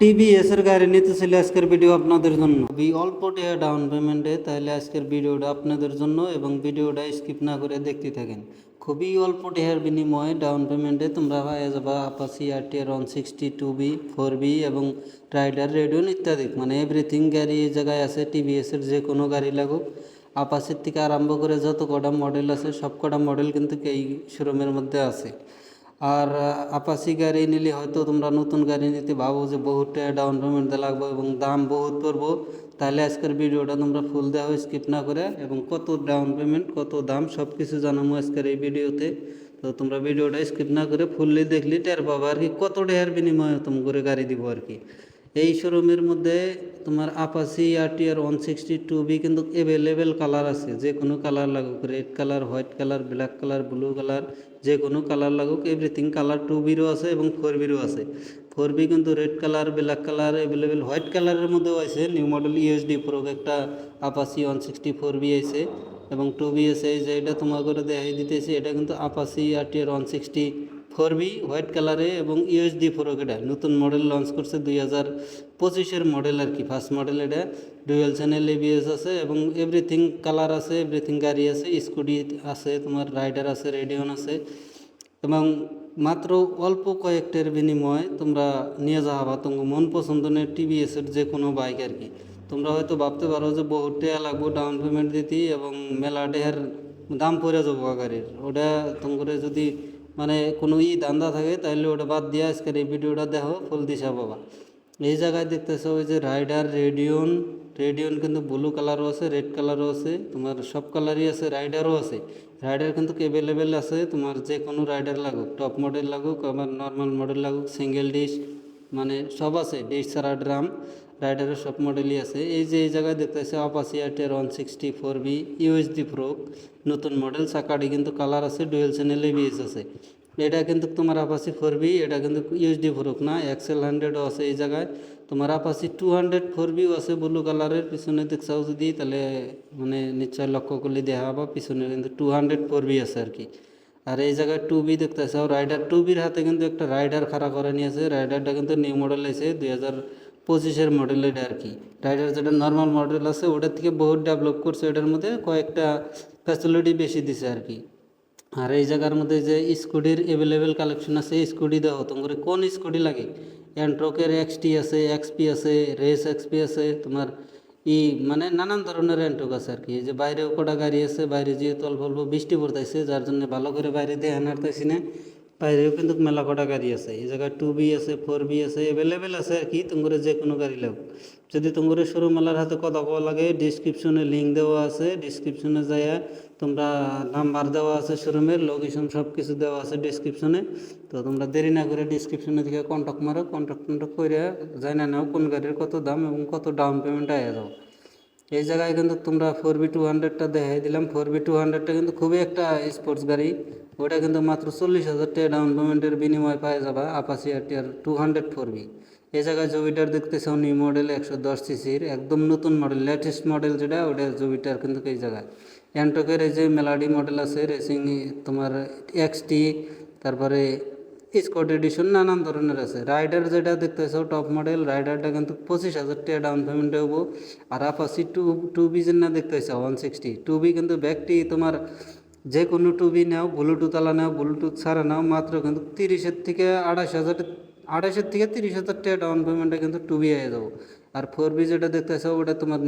TVS এর গাড়ি নিতে ছিল আজকের ভিডিও আপনাদের জন্য। খুবই অল্প টাকা ডাউন পেমেন্টে তাহলে আজকের ভিডিওটা আপনাদের জন্য এবং ভিডিওটা স্কিপ না করে দেখতে থাকেন। খুবই অল্প টাকার বিনিময়ে ডাউন পেমেন্টে তোমরা পাওয়া যাবা Apache RTR one sixty two B four B এবং রাইডার রেডিয়ন ইত্যাদি। মানে এভরিথিং গাড়ি এই জায়গায় আছে টিভিএস এর যে কোনো গাড়ি লাগুক। আপাসির থেকে আরম্ভ করে যত কটা মডেল আছে, সব কটা মডেল কিন্তু এই শোরুমের মধ্যে আছে। আর আপাসি গাড়ি নিলে হয়তো তোমরা নতুন গাড়ি নিতে ভাবো যে বহুত ডাউন পেমেন্ট দেওয়া লাগবে এবং দাম বহুত পড়ব। তাহলে আজকের ভিডিওটা তোমরা ফুল দেওয়া স্কিপ না করে এবং কত ডাউন পেমেন্ট কত দাম সব কিছু জানাব আজকের এই ভিডিওতে। তো তোমরা ভিডিওটা স্কিপ না করে ফুললি দেখলি টের পাবো আর কি, কত টাকার বিনিময়ে তুমি করে গাড়ি দিব আর কি। এই শোরুমের মধ্যে তোমার Apache RTR one sixty two B কিন্তু অ্যাভেলেবেল কালার আছে, যে কোনো কালার লাগুক red colour white colour black colour blue colour যে কোনো কালার লাগুক এভরিথিং কালার টু বিরও আছে এবং ফোর বিরও আছে। ফোর বি কিন্তু red colour black colour available white কালারের মধ্যেও আছে। নিউ মডেল ইউএসডি প্রো একটা Apache one sixty four B আছে এবং টু বি আছে যে এটা তোমাকে দেখাই দিতেছি, এটা কিন্তু Apache RTR one sixty four B white কালারে এবং ইউএসডি প্রো এটা। নতুন মডেল লঞ্চ করছে দুই হাজার পঁচিশের মডেল আর কি। ফার্স্ট মডেল এটা। ডুয়েল চ্যানেল এবিএস আছে এবং এভরিথিং কালার আছে এভরিথিং গাড়ি আছে স্কুটি আছে, তোমার রাইডার আছে রেডিয়ন আছে। এবং মাত্র অল্প কয়েকটার বিনিময়ে তোমরা নিয়ে যাওয়া তোমার মন পছন্দের টিভিএসের যে কোনো বাইক আর কি। তোমরা হয়তো ভাবতে পারো যে বহুত টাকা লাগবো ডাউন পেমেন্ট দিতে এবং মেলা টেহার দাম পড়ে যাব গাড়ির ওটা তোমার যদি মানে কোনো ই দান্দা থাকে তাহলে ওটা বাদ দিয়ে আজকের এই ভিডিওটা দেখো ফুল দিশা বাবা এই জায়গায় দেখতেছো ওই যে রাইডার, রেডিয়ন রেডিয়ন কিন্তু ব্লু কালারও আছে রেড কালারও আছে, তোমার সব কালারই আছে, রাইডারও আছে। রাইডার কিন্তু অ্যাভেলেবেল আছে? তোমার যে কোনো রাইডার লাগুক টপ মডেল লাগুক, আবার নর্মাল মডেল লাগুক সিঙ্গেল ডিশ মানে সব আছে ডিশ ছাড়া ড্রাম রাইডারের সব মডেলই আছে। এই যে এই জায়গায় দেখতেছে Apache RTR one sixty four B USD pro নতুন মডেল চাকাটি কিন্তু কালার আছে ডুয়েল চ্যানেল এবিএস আছে। এটা কিন্তু তোমার আপাসি ফোর বি এটা কিন্তু ইউএসডি ফোরক না এক্সেল হান্ড্রেডও আছে এই জায়গায়। তোমার আপাসি টু হান্ড্রেড ফোর বিও আছে ব্লু কালারের পিছনে দেখছাও যদি, তাহলে মানে নিশ্চয় লক্ষ্য করলে দেখা হবে, পিছনে কিন্তু টু হান্ড্রেড ফোর বি আছে আর কি। আর এই জায়গায় টু বি দেখতেছাও রাইডার টু বির হাতে কিন্তু একটা রাইডার খাড়া করে নিয়েছে রাইডারটা কিন্তু নিউ মডেল আছে দুই হাজার পঁচিশের মডেল এটা আর কি। রাইডার যেটা নর্মাল মডেল আছে ওটার থেকে বহুত ডেভেলপ করছে, এটার মধ্যে কয়েকটা ফ্যাসিলিটি বেশি দিছে আর কি। আর এই জায়গার মধ্যে যে স্কুটির অ্যাভেলেবেল কালেকশন আছে স্কুটি দেওয়া তোমার কোন স্কুটি লাগে? অ্যান্ট্রকের এক্সটি আছে এক্সপি আছে রেস এক্সপি আছে, তোমার ই মানে নানান ধরনের অ্যান্ট্রক আছে আর কি। যে বাইরেও কটা গাড়ি আছে, বাইরে যেহেতু অল্প অল্প বৃষ্টি পড়তেছে যার জন্য ভালো করে বাইরে দিয়ে হানারতেছি না। বাইরেও কিন্তু মেলা কটা গাড়ি আছে। এই জায়গায় টু বি আছে ফোর বি আছে অ্যাভেলেবেল আছে আর কি, তোমার যে কোনো গাড়ি লাগবে যদি তোমার সরু মেলার হাতে কথা কওয়া লাগে ডিসক্রিপশনে লিঙ্ক দেওয়া আছে ডিসক্রিপশনে যাইয়া তোমরা নাম্বার দেওয়া আছে শোরুমের লোকেশন সব কিছু দেওয়া আছে ডিসক্রিপশনে তো তোমরা দেরি না করে ডিসক্রিপশনে থেকে কন্ট্যাক্ট মারো কন্ট্যাক্ট কন্ট্যাক্ট করে জানা নাও কোন গাড়ির কত দাম এবং কত ডাউন পেমেন্ট আয়া যাও। এই জায়গায় কিন্তু তোমরা ফোর বি টু হান্ড্রেডটা দেখাই দিলাম। ফোর বি টু হান্ড্রেডটা কিন্তু খুবই একটা স্পোর্টস গাড়ি। ওটা কিন্তু মাত্র চল্লিশ হাজার টাকা ডাউন পেমেন্টের বিনিময়ে পাওয়া যাবা Apache RTR two hundred four V এই জায়গায় জুবিটার দেখতেছো নিউ মডেল একশো দশ সিসির একদম নতুন মডেল লেটেস্ট মডেল যেটা, ওটা জুবিটার কিন্তু এই জায়গায়। অ্যান্টকের এই যে মেলাডি মডেল আছে রেসিং তোমার এক্সটি তারপরে স্কট এডিশন নানান ধরনের আছে। রাইডার যেটা দেখতেছো টপ মডেল রাইডারটা কিন্তু পঁচিশ হাজার টাকা ডাউন পেমেন্টে হব আর আপাসি টু টু বি যে না দেখতেছো ওয়ান সিক্সটি টু বি কিন্তু ব্যাগটি তোমার যে কোনো টু বি নাও ব্লুটুথ আলা নাও ব্লুটুথ ছাড়া নাও, মাত্র কিন্তু তিরিশের থেকে আড়াইশ হাজার, আড়াইশের থেকে তিরিশ হাজার টাকা ডাউন পেমেন্টে কিন্তু টু বি হয়ে যাব। আর ফোর বি যেটা দেখতেছো ওটা তোমার